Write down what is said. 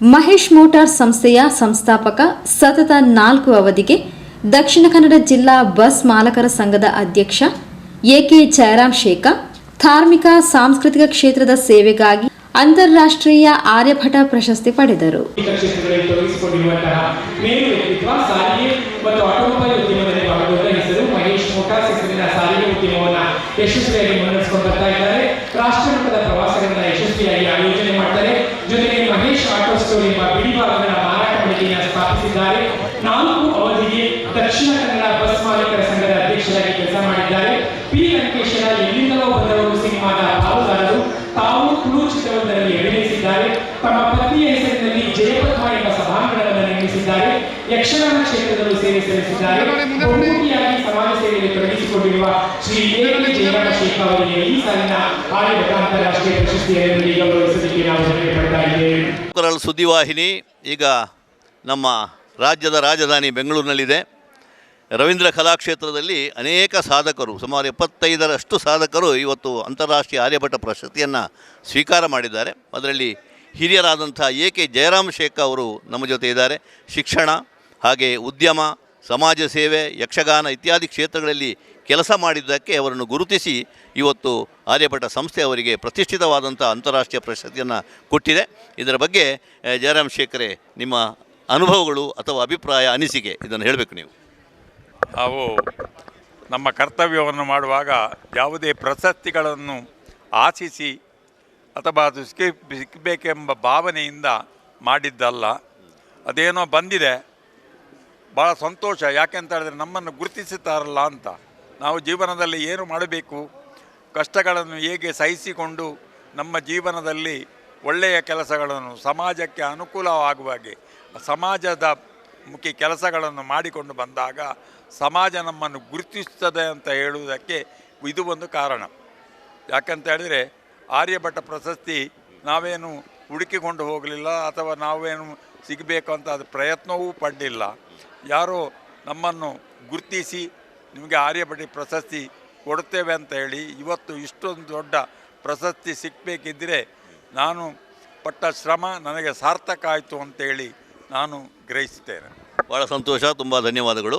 Mahesh motor ಸಂಸ್ಥೆಯ ಸಂಸ್ಥಾಪಕ ಸತತ ನಾಲ್ಕು ಅವಧಿಗೆ ದಕ್ಷಿಣ ಕನ್ನಡ ಜಿಲ್ಲಾ ಬಸ್ ಮಾಲಕರ ಸಂಘದ ಅಧ್ಯಕ್ಷ ಎಕೆ ಜಯರಾಮ್ ಶೇಖ ಧಾರ್ಮಿಕ ಸಾಂಸ್ಕೃತಿಕ ಕ್ಷೇತ್ರದ ಸೇವೆಗಾಗಿ ಅಂತಾರಾಷ್ಟ್ರೀಯ ಆರ್ಯಭಟ ಪ್ರಶಸ್ತಿ ಪಡೆದರು. ಯಶಸ್ವಿಯಾಗಿ ಪ್ರವಾಸಗಳನ್ನ ಯಶಸ್ವಿಯಾಗಿ ಸ್ಟೋರ್ ಎಂಬ ಬಿಡಿ ಭಾಗಗಳ ಮಾರಾಟ ಮಳಿಗೆಯನ್ನು ಸ್ಥಾಪಿಸಿದ್ದಾರೆ. ನಾಲ್ಕು ಅವಧಿಗೆ ದಕ್ಷಿಣ ಕನ್ನಡ ಬಸ್ ಮಾಲೀಕರ ಸಂಘದ ಅಧ್ಯಕ್ಷರಾಗಿ ಕೆಲಸ ಮಾಡಿದ್ದಾರೆ. ಪಿ. ವೆಂಕಟೇಶ್ವರ ಎಲ್ಲಿಂದಲೋ ಬಂದವರು ಸಿನಿಮಾದ ಪಾಲುದಾರರು ತಾವು ತುಳು ಚಿತ್ರವೊಂದರಲ್ಲಿ ಅಭಿನಯಿಸಿದ್ದಾರೆ ತಮ್ಮ ಪತ್ನಿಯ ಹೆಸರಿನಲ್ಲಿ ಜಯಪದ್ಮ ಎಂಬ ಸಭಾಂಗಣವನ್ನು ನಿರ್ಮಿಸಿದ್ದಾರೆ. ಯಕ್ಷಗಾನ ಕ್ಷೇತ್ರದಲ್ಲೂ ಸೇವೆ ಸಲ್ಲಿಸಿದ್ದಾರೆ. ಸಮಾಜ ಸೇವೆಯಲ್ಲಿ ತೊಡಗಿಸಿಕೊಂಡಿರುವ ಶ್ರೀ ಜಯರಾಮ ಶೇಖ ಅವರಿಗೆ ಈ ಸಾಲಿನ ಆರ್ಯಭಟ ಅಂತಾರಾಷ್ಟ್ರೀಯ ಪ್ರಶಸ್ತಿಯನ್ನು ಗೌರವಿಸಲಿಕ್ಕೆ ನಾವು ಸುದ್ದಿವಾಹಿನಿ. ಈಗ ನಮ್ಮ ರಾಜ್ಯದ ರಾಜಧಾನಿ ಬೆಂಗಳೂರಿನಲ್ಲಿದೆ. ರವೀಂದ್ರ ಕಲಾಕ್ಷೇತ್ರದಲ್ಲಿ ಅನೇಕ ಸಾಧಕರು, ಸುಮಾರು ಎಪ್ಪತ್ತೈದರಷ್ಟು ಸಾಧಕರು ಇವತ್ತು ಅಂತಾರಾಷ್ಟ್ರೀಯ ಆರ್ಯಭಟ ಪ್ರಶಸ್ತಿಯನ್ನು ಸ್ವೀಕಾರ ಮಾಡಿದ್ದಾರೆ. ಅದರಲ್ಲಿ ಹಿರಿಯರಾದಂಥ ಎ ಕೆ ಜಯರಾಮ್ ಶೇಖ್ ಅವರು ನಮ್ಮ ಜೊತೆ ಇದ್ದಾರೆ. ಶಿಕ್ಷಣ, ಹಾಗೆ ಉದ್ಯಮ, ಸಮಾಜ ಸೇವೆ, ಯಕ್ಷಗಾನ ಇತ್ಯಾದಿ ಕ್ಷೇತ್ರಗಳಲ್ಲಿ ಕೆಲಸ ಮಾಡಿದ್ದಕ್ಕೆ ಅವರನ್ನು ಗುರುತಿಸಿ ಇವತ್ತು ಆರ್ಯಭಟ ಸಂಸ್ಥೆ ಅವರಿಗೆ ಪ್ರತಿಷ್ಠಿತವಾದಂಥ ಅಂತಾರಾಷ್ಟ್ರೀಯ ಪ್ರಶಸ್ತಿಯನ್ನು ಕೊಟ್ಟಿದೆ. ಇದರ ಬಗ್ಗೆ ಜಯರಾಮ್ ಶೇಖರೆ, ನಿಮ್ಮ ಅನುಭವಗಳು ಅಥವಾ ಅಭಿಪ್ರಾಯ, ಅನಿಸಿಕೆ ಇದನ್ನು ಹೇಳಬೇಕು ನೀವು. ನಾವು ನಮ್ಮ ಕರ್ತವ್ಯವನ್ನು ಮಾಡುವಾಗ ಯಾವುದೇ ಪ್ರಶಸ್ತಿಗಳನ್ನು ಆಶಿಸಿ ಅಥವಾ ಅದು ಸಿಕ್ಕಿ, ಸಿಕ್ಕಬೇಕೆಂಬ ಭಾವನೆಯಿಂದ ಮಾಡಿದ್ದಲ್ಲ. ಅದೇನೋ ಬಂದಿದೆ ಭಾಳ ಸಂತೋಷ. ಯಾಕೆಂತ ಹೇಳಿದ್ರೆ ನಮ್ಮನ್ನು ಗುರುತಿಸುತ್ತಾರಲ್ಲ ಅಂತ. ನಾವು ಜೀವನದಲ್ಲಿ ಏನು ಮಾಡಬೇಕು, ಕಷ್ಟಗಳನ್ನು ಹೇಗೆ ಸಹಿಸಿಕೊಂಡು ನಮ್ಮ ಜೀವನದಲ್ಲಿ ಒಳ್ಳೆಯ ಕೆಲಸಗಳನ್ನು ಸಮಾಜಕ್ಕೆ ಅನುಕೂಲವಾಗುವ ಹಾಗೆ, ಸಮಾಜದ ಮುಖ್ಯ ಕೆಲಸಗಳನ್ನು ಮಾಡಿಕೊಂಡು ಬಂದಾಗ ಸಮಾಜ ನಮ್ಮನ್ನು ಗುರುತಿಸ್ತದೆ ಅಂತ ಹೇಳುವುದಕ್ಕೆ ಇದು ಒಂದು ಕಾರಣ. ಯಾಕಂತ ಹೇಳಿದರೆ ಆರ್ಯಭಟ್ಟ ಪ್ರಶಸ್ತಿ ನಾವೇನು ಹುಡುಕಿಕೊಂಡು ಹೋಗಲಿಲ್ಲ ಅಥವಾ ನಾವೇನು ಸಿಗಬೇಕು ಅಂತ ಅದು ಪ್ರಯತ್ನವೂ ಪಡಲಿಲ್ಲ. ಯಾರೋ ನಮ್ಮನ್ನು ಗುರುತಿಸಿ ನಿಮಗೆ ಆರ್ಯಭಟಿ ಪ್ರಶಸ್ತಿ ಕೊಡುತ್ತೇವೆ ಅಂತ ಹೇಳಿ ಇವತ್ತು ಇಷ್ಟೊಂದು ದೊಡ್ಡ ಪ್ರಶಸ್ತಿ ಸಿಕ್ಕಬೇಕಿದ್ದರೆ ನಾನು ಪಟ್ಟ ಶ್ರಮ ನನಗೆ ಸಾರ್ಥಕ ಆಯಿತು ಅಂತೇಳಿ ನಾನು ಗ್ರಹಿಸ್ತೇನೆ ಭಾಳ ಸಂತೋಷ, ತುಂಬ ಧನ್ಯವಾದಗಳು.